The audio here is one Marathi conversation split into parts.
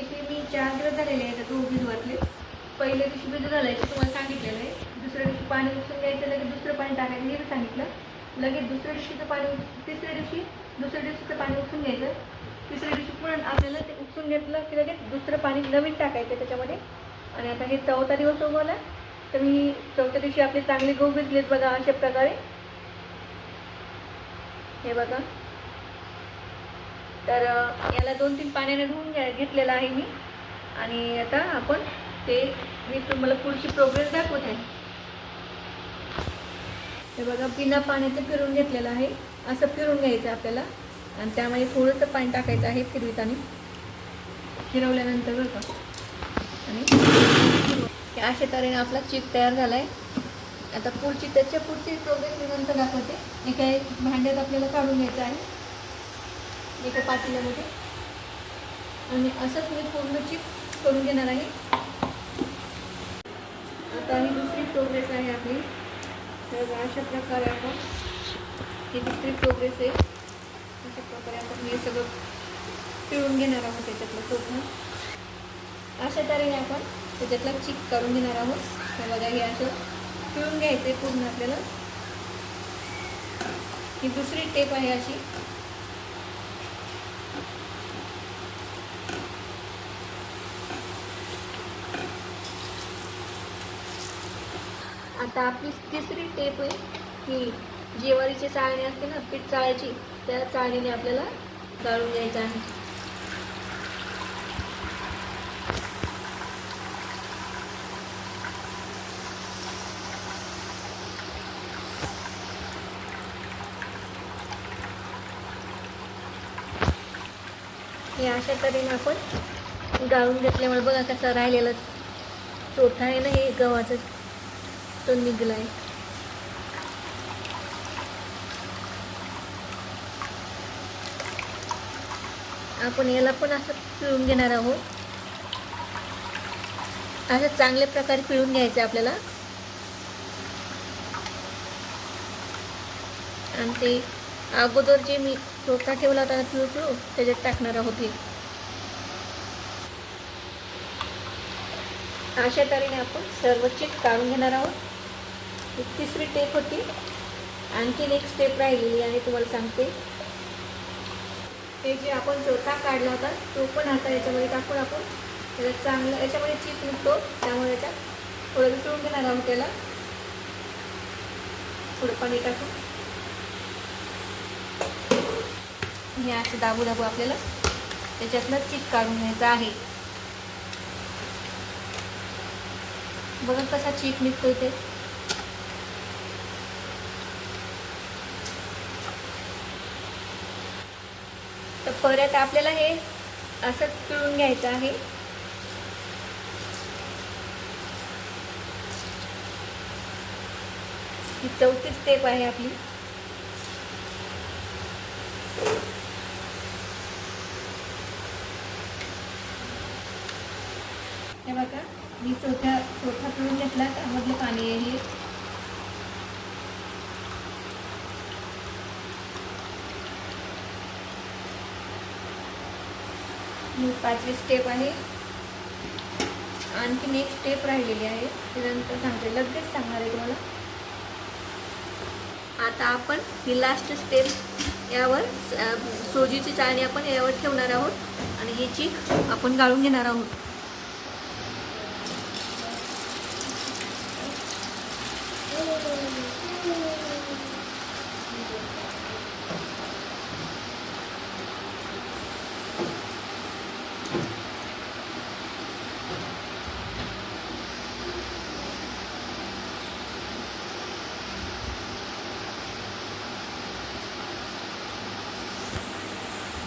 इथे मी चार दिवस झालेले आहेत आता उभी धुवातले. पहिल्या दिवशी भिजू घालायचं तुम्हाला सांगितलेलं आहे. दुसऱ्या दिवशी पाणी उचलून घ्यायचं लगेच दुसरं पाणी टाकायचं हे सांगितलं. लगेच दुसऱ्या दिवशीचं पाणी तिसऱ्या दिवशी दुसऱ्या दिवशीचं पाणी उचलून घ्यायचं. तिसऱ्या दिवशी पुन्हा आपल्याला ते उचलून घेतलं की लगेच दुसरं पाणी नवीन टाकायचं त्याच्यामध्ये. आणि आता हे चौथा दिवस उगवला तर मी चौथ्या दिवशी आपले चांगले गहू भिजलेत बघा अशा प्रकारे. हे बघा. तर याला दोन तीन पाण्याने धुवून घ्या घेतलेलं आहे मी. आणि आता आपण ते मी तुम्हाला पुढची प्रोग्रेस दाखवत आहे. हे बघा बिना पाण्याचं फिरून घेतलेलं आहे. असं फिरून घ्यायचं आपल्याला. आणि त्यामध्ये थोडंसं पाणी टाकायचं आहे फिरविताने. फिरवल्यानंतर बरं का आणि अशा तऱ्हेने आपला चीक तयार झाला आहे आता पुढची त्याच्या पुढची प्रोग्रेस मी नंतर दाखवते. हे एक भांड्यात आपल्याला काढून घ्यायचं आहे. एका पातेल्यामध्ये आणि असंच मी पूर्ण चिप करून घेणार आहे. आता ही दुसरी प्रोग्रेस आहे आपली. तर अशा प्रकारे आपण ही दुसरी प्रोग्रेस आहे. अशा प्रकारे आपण हे सगळं पिळून घेणार आहोत त्याच्यातलं चोखणं अशा तऱ्हेने आपण त्याच्यातला चिक करून घेणार आहोत. तर बघा हे असं पिळून घ्यायचं आहे पूर्ण आपल्याला. ही दुसरी टेप आहे अशी. आता आपली तिसरी टेप आहे की जेवारीची चाळणी असते ना पीठ चाळायची त्या चाळणीने आपल्याला गाळून घ्यायचं आहे. हे अशा तऱ्हेने आपण गाळून घेतल्यामुळे बघा कसं राहिलेलं चोथा आहे ना हे गव्हाचं. तो निघलाय. आपण याला पण असं पिळून घेणार आहोत. असं चांगल्या प्रकारे पिळून घ्यायचं आपल्याला. आणि ते अगोदर जे मी चोका ठेवला होता पिळू पिळू त्याच्यात टाकणार आहोत हे. अशा तऱ्हेने आपण सर्व चीक काढून घेणार आहोत. तिसरी टेप होती. आणखीन एक स्टेप राहिलेली आहे तुम्हाला सांगते. हे जे आपण चोथा काढला होता तो पण आता याच्यामध्ये टाकून आपण. त्याला चांगलं याच्यामध्ये चिप निघतो त्यामुळे याच्यात थोडं मिसळून घेणार आहोत त्याला. थोडं पाणी टाकून. हे असं दाबू दाबू आपल्याला त्याच्यातलं चिप काढून घ्यायचं आहे. बघा कसा चिप निघतोय ते. परत आपल्याला हे असं पिळून घ्यायचं आहे. ही चौथी स्टेप आहे आपली हे बघा मी चौथ्या चौथा पिळून घेतला त्यामधलं पाणी आहे हे ही पाचवी स्टेप आहे आणखीन एक स्टेप राहिलेली आहे. त्यानंतर सांगते लगेच सांगणार आहे तुम्हाला. आता आपण ही लास्ट स्टेप यावर सोजीची चाळणी आपण यावर ठेवणार आहोत आणि ही चीक आपण गाळून घेणार आहोत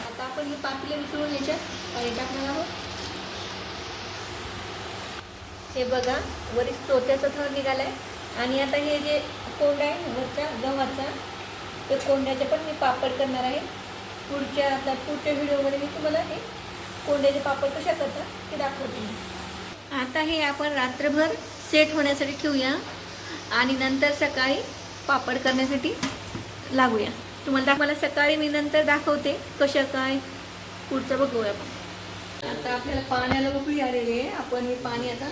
आता आपण ही पातेले मिसळून याच्यात पाणी टाकणार आहोत. हे बघा वरील चोथ्याचा थर आहे आणि आता हे जे कोंड आहे वरचा गव्हाचा ते कोंड्याचे पण मी पापड करणार आहे. पुढच्या आता पुढच्या व्हिडिओमध्ये मी तुम्हाला हे कोंड्याचे पापड कशा करतात ते दाखवते. आता हे आपण रात्रभर सेट होण्यासाठी ठेवूया. आणि नंतर सकाळी पापड करण्यासाठी लागूया. तुम्हाला मला सकाळी मी नंतर दाखवते कशा काय. पुढचं बघूया आपण. आता आपल्याला पाण्याला उकळी आलेली आहे. आपण हे पाणी आता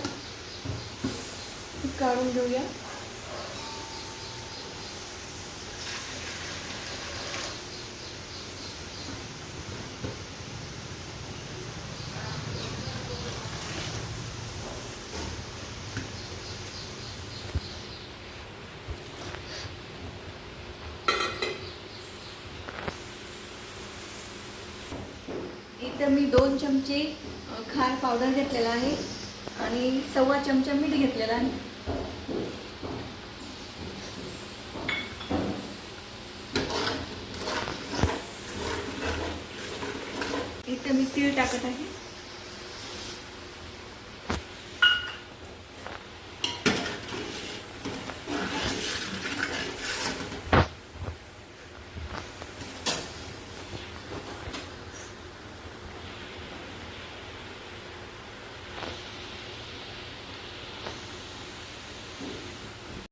काढून घेऊया इथं मी दोन चमचे खार पावडर घेतलेला आहे आणि सव्वा चमचा मीठ घेतलेला आहे. इथं मी तीळ टाकत आहे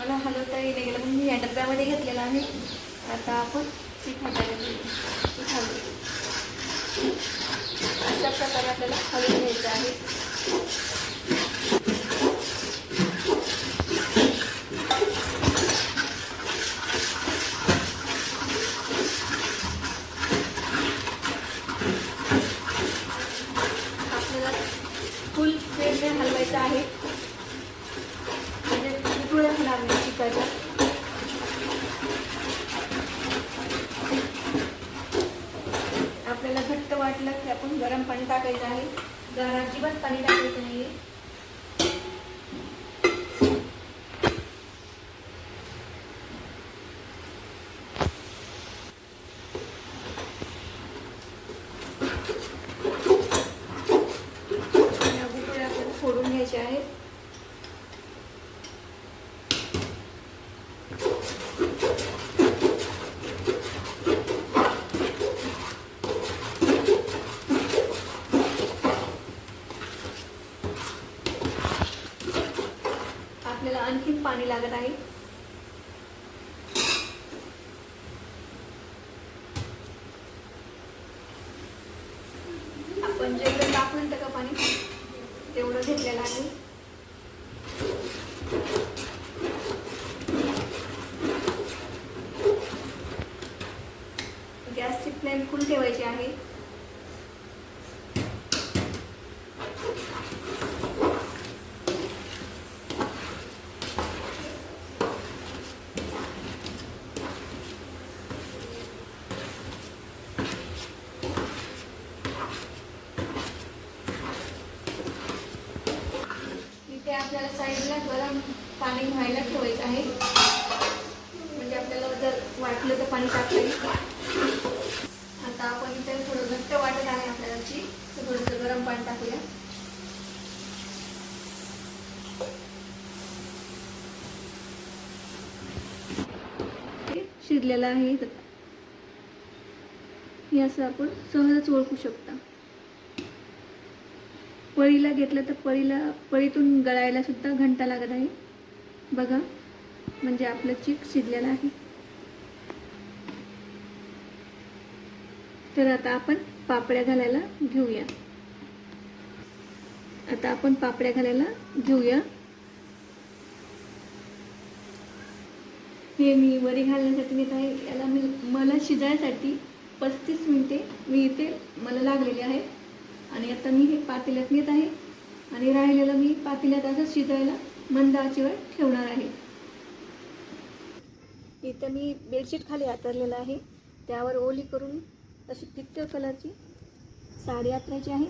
मला हलवता येणे गेलं म्हणून मी या आणि आता आपण पीठ हाताने पीठ अशा प्रकारे आपल्याला हलवून घ्यायचं आहे आपल्याला फुल स्पीडने हलवायचं आहे म्हणजे तुळ्या होणार नाही चिकाच्या आपल्याला घट्ट वाटलं की आपण गरम पाणी टाकायचं आहे गार अजिबात पाणी टाकायचं नाहीये या गुठळ्या आपल्याला फोडून आहेत आपल्याला आणखीन पाणी लागत आहे. आपण जेवढं टाकून का पाणी तेवढं घेतलेलं आहे गॅसची फ्लेम फुल ठेवायची आहे इथे आपल्याला साईडला गरम पाणी व्हायला ठेवायचं आहे. म्हणजे आपल्याला जर वाटलं तर पाणी टाकता येईल आता आपण इथे थोडं घट्ट वाटत आहे आपल्याला तर थोडंसं गरम पाणी टाकूया. शिरलेलं आहे. हे असं आपण सहजच ओळखू शकता. पळीला घेतलं तर पळीला पळीतून गळायला सुद्धा घंटा लागत आहे. बघा म्हणजे आपलं चीक शिजलेलं आहे. तर आता आपण पापड्या घालायला घेऊया. आता आपण पापड्या घालायला घेऊया. हे मी वरी घालण्यासाठी घेत आहे. याला मी मला शिजायसाठी पस्तीस मिनिटे मी इथे मला लागलेली आहे. आणि आता मी हे पातेल्यात घेत आहे. आणि राहिलेलं मी पातेल्यात असंच शिजायला मंद आचेवर ठेवणार आहे. इथं मी बेडशीट खाली आतरलेलं आहे. त्यावर ओली करून अशी पित्त कलरची साडी आतरायची आहे.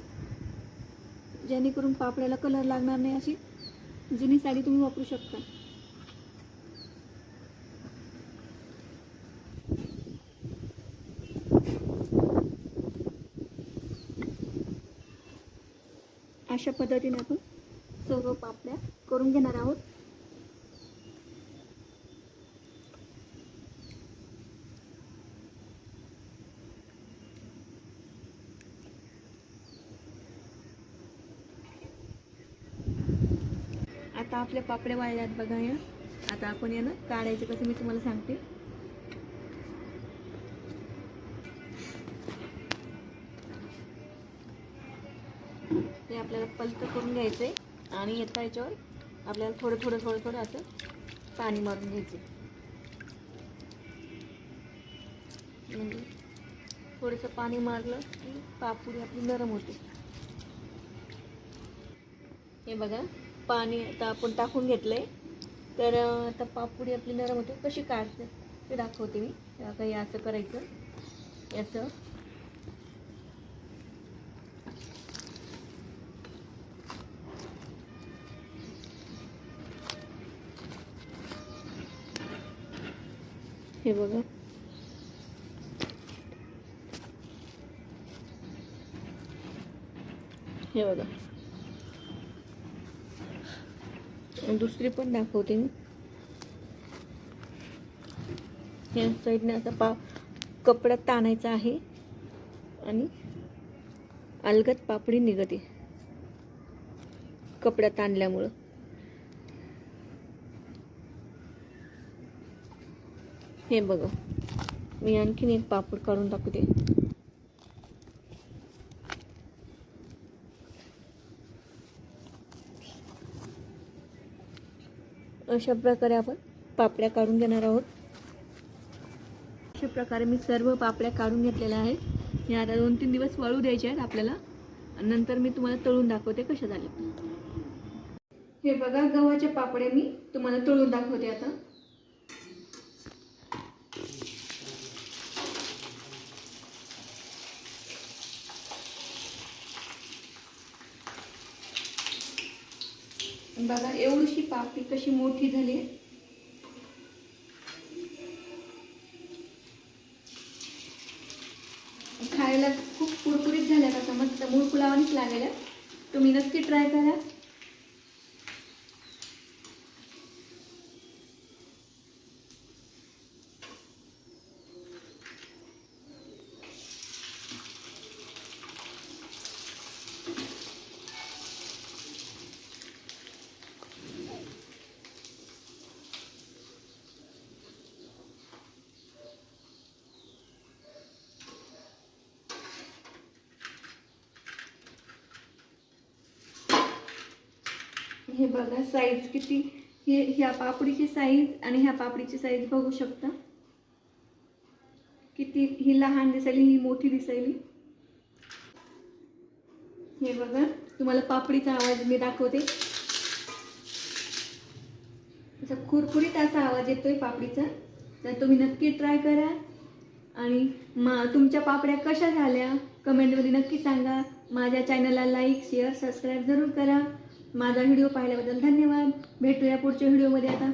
जेणेकरून पापड्याला कलर लागणार नाही अशी जुनी साडी तुम्ही वापरू शकता. अशा पद्धतीने आपण सर्व पापड्या करून घेणार आहोत. आता आपल्या पापड्या वाळल्यात बघा या. आता आपण यानं काढायचं. कसं मी तुम्हाला सांगते. पलतं करून घ्यायचं आहे आणि एका याच्यावर आपल्याला थोडं थोडं थोडं थोडं असं पाणी मारून घ्यायचं. म्हणजे थोडंसं पाणी मारलं की पापुडी आपली नरम होते. हे बघा पाणी आता आपण टाकून घेतलं आहे तर आता पापुडी आपली नरम होते. कशी काढते ते दाखवते मी. काही असं करायचं. याचं हे बघा. हे बघा. दुसरी पण दाखवते मी. या साईडने असा पा कपडा ताणायचा आहे. आणि अलगत पापडी निघते. कपड्यात ताणल्यामुळं. हे बघा. मी आणखीन एक पापड काढून टाकते. अशा प्रकारे आपण पापड्या काढून घेणार आहोत. अशा प्रकारे मी सर्व पापड्या काढून घेतलेल्या आहेत. या आता दोन तीन दिवस वाळू द्यायचे आहेत आपल्याला. नंतर मी तुम्हाला तळून दाखवते कशा झाल्या हे बघा गव्हाच्या पापड्या मी तुम्हाला तळून दाखवते आता. बघा एवढीशी पापडी कशी मोठी झाली आहे? खायला खूप कुरकुरीत झाल्या का? मस्त मुळकुलावानीच लागेल तुम्ही नक्की ट्राय करा हे बघा साईज किती. हे ह्या पापडीची साईज आणि ह्या पापडीची साईज बघू शकता. किती ही लहान दिसायली ही मोठी दिसायली. हे बघा तुम्हाला पापडीचा आवाज मी दाखवते. असा कुरकुरीत असा आवाज येतोय पापडीचा. तर तुम्ही नक्की ट्राय करा. आणि मा तुमच्या पापड्या कशा झाल्या? कमेंटमध्ये नक्की सांगा. माझ्या चॅनलला लाईक शेअर सबस्क्राईब जरूर करा. माझा व्हिडिओ पाहिल्याबद्दल धन्यवाद. भेटूया पुढच्या व्हिडिओमध्ये आता.